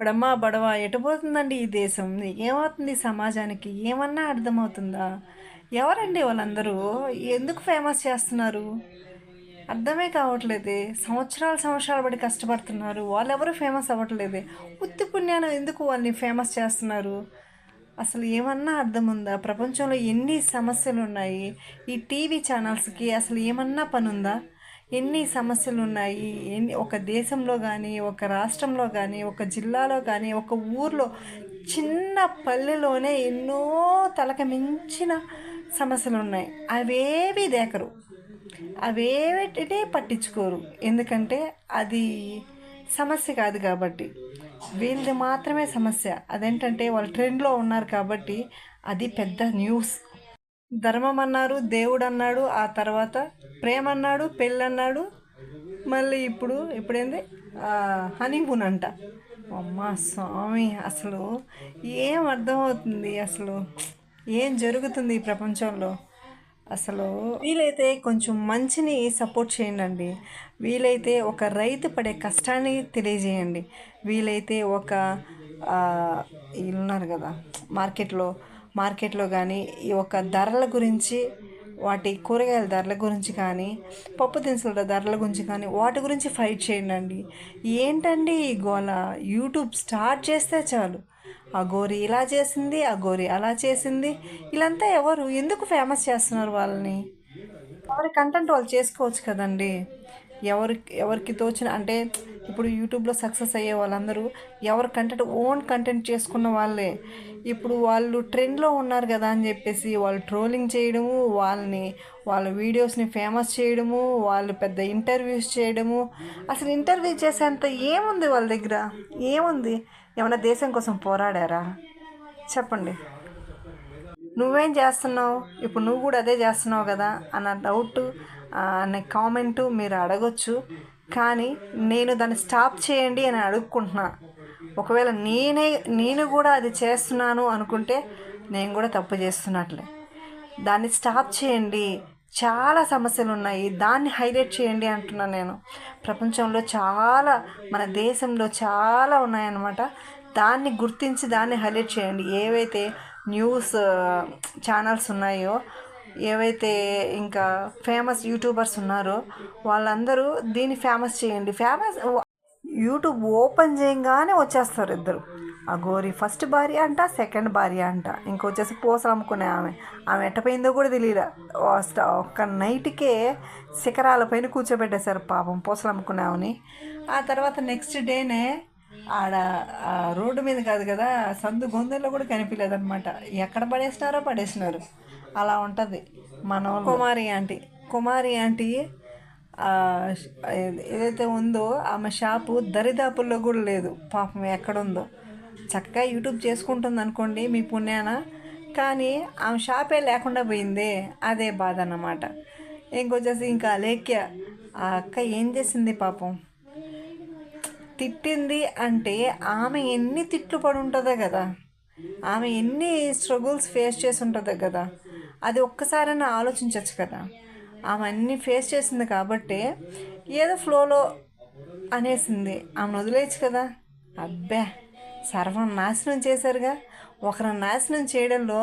బడమ్మ బడవ ఎటుపోతుందండి ఈ దేశం? ఏమవుతుంది సమాజానికి? ఏమన్నా అర్థమవుతుందా? ఎవరండి వాళ్ళందరూ? ఎందుకు ఫేమస్ చేస్తున్నారు? అర్థమే కావట్లేదే. సంవత్సరాలు సంవత్సరాలు బట్టి కష్టపడుతున్నారు. వాళ్ళు ఎవరు ఫేమస్ అవ్వట్లేదే. ఉత్తి పుణ్యానం ఎందుకు వాళ్ళని ఫేమస్ చేస్తున్నారు? అసలు ఏమన్నా అర్థం ఉందా ప్రపంచంలో ఎన్ని సమస్యలు ఉన్నాయి ఈ టీవీ ఛానల్స్కి అసలు ఏమన్నా పని ఉందా ఎన్ని సమస్యలు ఉన్నాయి ఎన్ని ఒక దేశంలో కానీ ఒక రాష్ట్రంలో కానీ ఒక జిల్లాలో కానీ ఒక ఊర్లో చిన్న పల్లెలోనే ఎన్నో తలక మించిన సమస్యలు ఉన్నాయి అవేవి దేకరు. అవేవిటినే పట్టించుకోరు. ఎందుకంటే అది సమస్య కాదు కాబట్టి. వీళ్ళది మాత్రమే సమస్య. అదేంటంటే వాళ్ళు ట్రెండ్లో ఉన్నారు కాబట్టి అది పెద్ద న్యూస్. ధర్మం అన్నారు దేవుడు అన్నాడు ఆ తర్వాత ప్రేమ అన్నాడు పెళ్ళి అన్నాడు మళ్ళీ ఇప్పుడు ఇప్పుడేంది? హనీమూన్ అంట అమ్మ స్వామి అసలు ఏం అర్థమవుతుంది అసలు? ఏం జరుగుతుంది ఈ ప్రపంచంలో? అసలు వీలైతే కొంచెం మంచిని సపోర్ట్ చేయండి వీలైతే ఒక రైతు పడే కష్టాన్ని తెలియజేయండి. వీలైతే ఒక వీళ్ళు ఉన్నారు కదా మార్కెట్లో మార్కెట్లో కానీ ఈ యొక్క ధరల గురించి వాటి కూరగాయల ధరల గురించి కానీ పప్పు దినుసుల ధరల గురించి కానీ వాటి గురించి ఫైట్ చేయండి ఏంటండి ఈ గోల? యూట్యూబ్ స్టార్ట్ చేస్తే చాలు. ఆ గోరి ఇలా చేసింది ఆ గోరి అలా చేసింది. ఇలాంతా ఎవరు? ఎందుకు ఫేమస్ చేస్తున్నారు వాళ్ళని? ఎవరి కంటెంట్ వాళ్ళు చేసుకోవచ్చు కదండి. ఎవరి ఎవరికి తోచిన అంటే ఇప్పుడు యూట్యూబ్లో సక్సెస్ అయ్యే వాళ్ళందరూ ఎవరి కంటెంట్ ఓన్ కంటెంట్ చేసుకున్న వాళ్ళే. ఇప్పుడు వాళ్ళు ట్రెండ్లో ఉన్నారు కదా అని చెప్పేసి వాళ్ళు ట్రోలింగ్ చేయడము వాళ్ళని వాళ్ళ వీడియోస్ని ఫేమస్ చేయడము వాళ్ళు పెద్ద ఇంటర్వ్యూస్ చేయడము. అసలు ఇంటర్వ్యూ చేసేంత ఏముంది వాళ్ళ దగ్గర? ఏముంది? ఏమైనా దేశం కోసం పోరాడారా? చెప్పండి. నువ్వేం చేస్తున్నావు? ఇప్పుడు నువ్వు కూడా అదే చేస్తున్నావు కదా అన్న డౌట్ అనే కామెంటు మీరు అడగొచ్చు. కానీ నేను దాన్ని స్టాప్ చేయండి అని అడుక్కుంటున్నా. ఒకవేళ నేనే నేను కూడా అది చేస్తున్నాను అనుకుంటే నేను కూడా తప్పు చేస్తున్నట్లే. దాన్ని స్టాప్ చేయండి. చాలా సమస్యలు ఉన్నాయి. దాన్ని హైలైట్ చేయండి అంటున్నాను నేను. ప్రపంచంలో చాలా మన దేశంలో చాలా ఉన్నాయన్నమాట. దాన్ని గుర్తించి దాన్ని హైలైట్ చేయండి. ఏవైతే న్యూస్ ఛానల్స్ ఉన్నాయో ఏవైతే ఇంకా ఫేమస్ యూట్యూబర్స్ ఉన్నారో వాళ్ళందరూ దీన్ని ఫేమస్ చేయండి. ఫేమస్ యూట్యూబ్ ఓపెన్ చేయగానే వచ్చేస్తారు ఇద్దరు. ఆ గోరి ఫస్ట్ భార్య అంట సెకండ్ భార్య అంట. ఇంకొచ్చేసి పూసలు అమ్ముకునే ఆమె. ఆమె ఎట్టపోయిందో కూడా తెలియదు ఒక్క నైట్కే శిఖరాల పైన కూర్చోబెట్టేశారు పాపం పూసలు అమ్ముకునే ఆమెని. ఆ తర్వాత నెక్స్ట్ డేనే ఆడ రోడ్డు మీద కాదు కదా సందు గొంతుల్లో కూడా కనిపించలేదన్నమాట ఎక్కడ పడేసినారో పడేసినారు. అలా ఉంటుంది. మన కుమారి ఆంటీ. కుమారి ఆంటీ ఏదైతే ఉందో ఆమె షాపు దరిదాపుల్లో కూడా లేదు. పాపం ఎక్కడుందో. చక్కగా యూట్యూబ్ చేసుకుంటుంది అనుకోండి మీ పుణ్యాన. కానీ ఆమె షాపే లేకుండా పోయిందే. అదే బాధ అన్నమాట. ఇంకొచ్చేసి ఇంకా లేఖ్య ఆ అక్క ఏం చేసింది పాపం? తిట్టింది అంటే ఆమె ఎన్ని తిట్లు పడి ఉంటుందో కదా. ఆమె ఎన్ని స్ట్రగుల్స్ ఫేస్ చేసి ఉంటుందో కదా. అది ఒక్కసారైనా ఆలోచించవచ్చు కదా. ఆమె అన్ని ఫేస్ చేసింది కాబట్టి ఏదో ఫ్లోలో అనేసింది. ఆమెను వదిలేయచ్చు కదా. అబ్బే సర్వం నాశనం చేశారుగా. ఒకరిని నాశనం చేయడంలో